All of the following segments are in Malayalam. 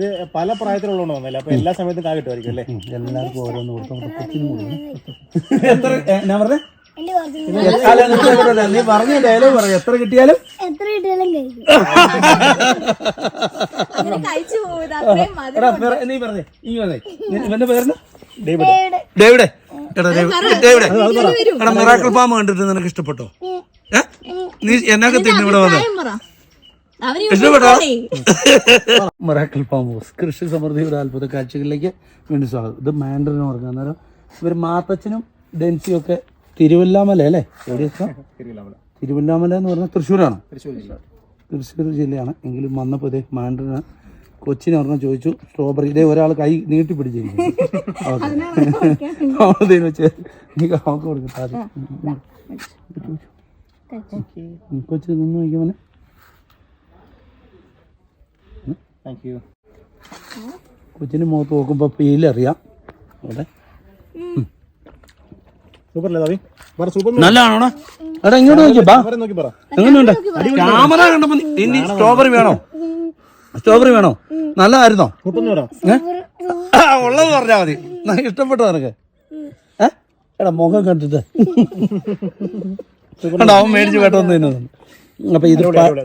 ഇത് പല പ്രായത്തിലുള്ളതുകൊണ്ട് വന്നല്ലേ. അപ്പൊ എല്ലാ സമയത്തും കാ കിട്ടുമായിരിക്കും അല്ലേ? എല്ലാവർക്കും ഓരോന്ന് കൊടുത്തു കൊച്ചിനും കൊടുക്കും എത്ര ഞാൻ പറഞ്ഞേ? എന്റെ കുറച്ച് അല്ല, നീ പറഞ്ഞ ഡയലോഗ് പറയാം. എത്ര കിട്ടിയാലും? എത്ര കിട്ടിയാലും നീ പറഞ്ഞേ ഈ പറഞ്ഞേ. നീ- ഇവന്റെ പേരെന്താ ഡേവിഡ്. ഡേവിഡേ. എടാ ഡേവിഡ്. ഡേവിഡേ. എടാ മിറാക്കിൾ ഫാം കണ്ടിട്ട് നിനക്ക് ഇഷ്ടപ്പെട്ടോ? ഏ നീ എന്നൊക്കെ തിന്നു ഇവിടെ വന്നേ. അവന് ഫാം ഹൗസ്. കൃഷി സമൃദ്ധിയുടെ അത്ഭുത കാഴ്ചകളിലേക്ക് വീണ്ടും സ്വാഗതം. ഇത് മാൻഡറിൻ എന്ന് പറഞ്ഞ അന്നേരം ഇവർ മാത്തച്ഛനും ഡെൻസിയും ഒക്കെ തിരുവല്ലാമല അല്ലേ? തിരുവല്ലാമല. എന്ന് പറഞ്ഞാൽ തൃശ്ശൂരാണ്. തൃശ്ശൂർ ജില്ലയാണ്. എങ്കിലും വന്നപ്പോൾ ഇതേ മാൻഡറിന് കൊച്ചിനെ ഒരെണ്ണം ചോദിച്ചു. സ്ട്രോബെറി ഇതേ ഒരാൾ കൈ നീട്ടി പിടിച്ചിരിക്കും വെച്ച് നീ കൊടുക്കട്ടെ കൊച്ചു നിന്ന് നോക്കിയവനെ താങ്ക് യു കൊച്ചിന് മുഖത്ത് നോക്കുമ്പോൾ പേലറിയാം. അവിടെ. തവി സൂപ്പർ എടാ ഇങ്ങോട്ട് നോക്കി പറ. എങ്ങനെയുണ്ട്? ക്യാമറ കണ്ടപ്പോ നീ- ഇനി സ്ട്രോബെറി വേണോ? സ്ട്രോബെറി വേണോ? നല്ലതായിരുന്നോ? ഉള്ളത് പറഞ്ഞാ മതി. ഇഷ്ടപ്പെട്ടോ നിനക്ക്. എടാ മുഖം കണ്ടിട്ട്. അവൻ മേടിച്ച് തിന്നുന്നു. അപ്പൊ ഇത്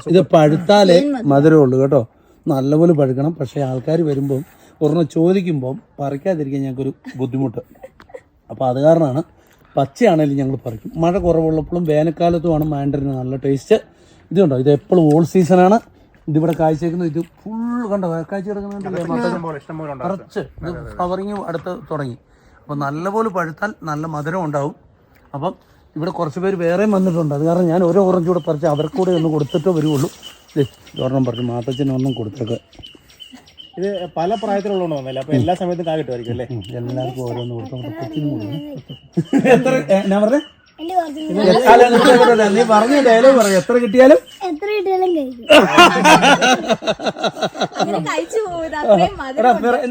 ഇത് പഴുത്താലേ മധുരമുള്ളൂ കേട്ടോ. നല്ലപോലെ പഴുക്കണം പക്ഷേ ആൾക്കാർ വരുമ്പം ഒരെണ്ണം ചോദിക്കുമ്പം പറിക്കാതിരിക്കാൻ ഞങ്ങൾക്കൊരു ബുദ്ധിമുട്ട്. അപ്പോൾ അത് കാരണമാണ് പച്ചയാണെങ്കിലും ഞങ്ങൾ പറിക്കും. മഴ കുറവുള്ളപ്പോഴും വേനൽക്കാലത്തുമാണ് മാൻഡറിന് നല്ല ടേസ്റ്റ്. ഇതുണ്ടോ ഇത് എപ്പോഴും ഓൾ സീസണാണ് ഇതിവിടെ കാഴ്ചവെക്കുന്നത് ഇത് ഫുൾ കണ്ടോ? കാഴ്ച കുറച്ച് ഇത് ഫ്ലവറിങ് അടുത്ത് തുടങ്ങി. അപ്പം നല്ലപോലെ പഴുത്താൽ നല്ല മധുരം ഉണ്ടാവും. അപ്പം ഇവിടെ കുറച്ച് പേര് വേറെയും വന്നിട്ടുണ്ട്. അത് കാരണം ഞാൻ ഓരോ ഓറഞ്ച് കൂടെ പറിച്ച് അവർക്കൂടെ ഒന്ന് കൊടുത്തിട്ടേ വരുള്ളൂ ഒരെണ്ണം പറഞ്ഞു മാത്തച്ഛന് ഒന്നും കൊടുത്തേക്ക്. ഇത് പല പ്രായത്തിലുള്ളതുകൊണ്ട് വന്നല്ലേ. അപ്പൊ എല്ലാ സമയത്തും കാ കിട്ടുമായിരിക്കും അല്ലേ? എല്ലാവർക്കും ഓരോന്ന് കൊടുത്തു. കൊച്ചിനും കൊടുക്കും എത്ര ഞാൻ പറഞ്ഞേ. നീ പറഞ്ഞ ഡയലോഗ് പറയാം എത്ര കിട്ടിയാലും? എത്ര കിട്ടിയാലും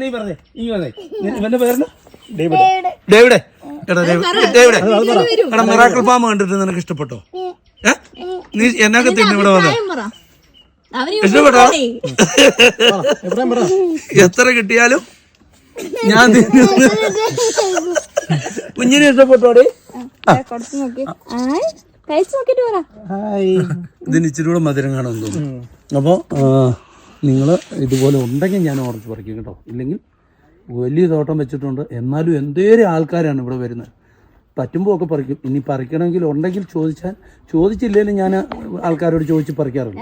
നീ പറഞ്ഞേ. ഇനി പറഞ്ഞേ. ഇവന്റെ പേരെന്താ ഡേവിഡ്. ഡേവിഡേ. എടാ ഡേവിഡ്. ഡേവിഡേ. എടാ മിറാക്കിൾ ഫാം കണ്ടിട്ട് നിനക്ക് ഇഷ്ടപ്പെട്ടോ? ഏ? നീ എന്നൊക്കെ തിന്നു ഇവിടെ വന്നേ? എത്ര കിട്ടിയാലും ഞാൻ കുഞ്ഞിനെ ഇഷ്ടപ്പെട്ടോടെ ഇതിന് ഇച്ചിരി കൂടെ മധുരം കാണാൻ തോന്നുന്നു. അപ്പോൾ നിങ്ങൾ ഇതുപോലെ ഉണ്ടെങ്കിൽ ഞാൻ ഓർഡർ പറിക്കും കേട്ടോ. ഇല്ലെങ്കിൽ വലിയ തോട്ടം വെച്ചിട്ടുണ്ട്. എന്നാലും എന്തേലും ആൾക്കാരാണ് ഇവിടെ വരുന്നത്. പറ്റുമ്പോൾ ഒക്കെ പറിക്കും. ഇനി പറിക്കണമെങ്കിൽ ഉണ്ടെങ്കിൽ ചോദിച്ചാൽ ചോദിച്ചില്ലെങ്കിൽ ഞാൻ ആൾക്കാരോട് ചോദിച്ച് പറിക്കാറുണ്ട്.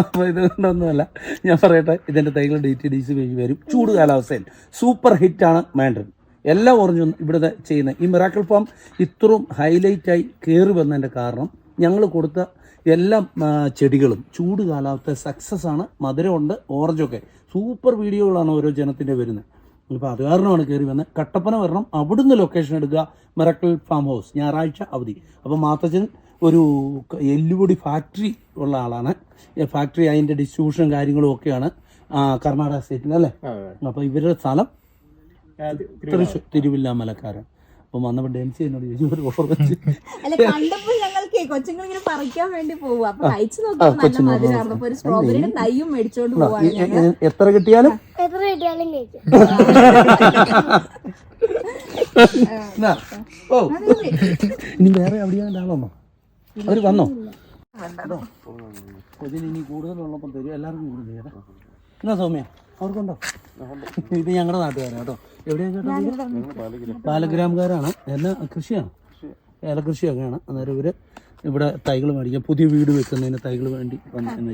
അപ്പോൾ ഇതുകൊണ്ടൊന്നുമല്ല ഞാൻ പറയട്ടെ ഇതിന്റെ തൈകൾ ഡി ടി ഡി സി വഴി വരും. ചൂട് കാലാവസ്ഥയിൽ സൂപ്പർ ഹിറ്റ് ആണ് മാൻഡ്രിൻ. എല്ലാം ഓറഞ്ചും ഇവിടെ ചെയ്യുന്ന ഈ മിറാക്കിൾ ഫാം ഇത്രയും ഹൈലൈറ്റായി കയറി വന്നതിന്റെ കാരണം ഞങ്ങൾ കൊടുത്ത എല്ലാ ചെടികളും ചൂട് കാലാവസ്ഥ സക്സസ് ആണ്. മധുരമുണ്ട് ഓറഞ്ചൊക്കെ സൂപ്പർ വീഡിയോകളാണ് ഓരോ ജനത്തിന്റെ വരുന്നത്. ഇപ്പോൾ അത് കാരണമാണ് കയറി വന്നത് കട്ടപ്പന വരണം അവിടുന്ന് ലൊക്കേഷൻ എടുക്കുക. മെറക്കൽ ഫാം ഹൗസ് ഞായറാഴ്ച അവധി. അപ്പോൾ മാത്തച്ഛൻ ഒരു എല്ലുപൊടി ഫാക്ടറി ഉള്ള ആളാണ്. ഫാക്ടറി അതിന്റെ ഡിസ്ട്രിബ്യൂഷൻ കാര്യങ്ങളും ഒക്കെയാണ് കർണാടക സ്റ്റേറ്റിൽ അല്ലേ? അപ്പോൾ ഇവരുടെ സ്ഥലം തൃശ്ശൂർ തിരുവില്ലാമലക്കാരൻ അപ്പം വന്നപ്പോൾ ഡെൻസി എന്നോട് ചോദിച്ചു ഒരു വെച്ച്. അല്ല കണ്ടപ്പോൾ ഞങ്ങൾക്ക് കൊച്ചുങ്ങൾ ഇങ്ങനെ പറിക്കാൻ വേണ്ടി പോകും അപ്പൊ കഴിച്ചു നോക്കുമ്പോ നല്ല മധുരമായിരുന്നു അപ്പൊ ഒരു സ്ട്രോബെറിയുടെ തൈയും മേടിച്ചോണ്ട് എത്ര കിട്ടിയാലും? എത്ര കിട്ടിയാലും ഓ. ഇനി വേറെ എവിടെയാണ് ആളൊന്നോ അവർ വന്നോ? കൊച്ചിന് ഇനി കൂടുതലുള്ളപ്പം തരും. എല്ലാവർക്കും കൂടുതൽ തരാം. എന്നാ സൗമ്യ? അവർക്കുണ്ടോ? ഇത് ഞങ്ങളുടെ നാട്ടുകാരാണ് കേട്ടോ. എവിടെയാണ് പാലഗ്രാമുകാരാണ് എല്ലാ കൃഷിയാണ്? ഏലകൃഷിയൊക്കെയാണ്. അന്നേരം ഇവർ ഇവിടെ തൈകൾ മേടിക്കുക പുതിയ വീട് വെക്കുന്നതിന് തൈകൾ വേണ്ടി വന്നിരുന്നു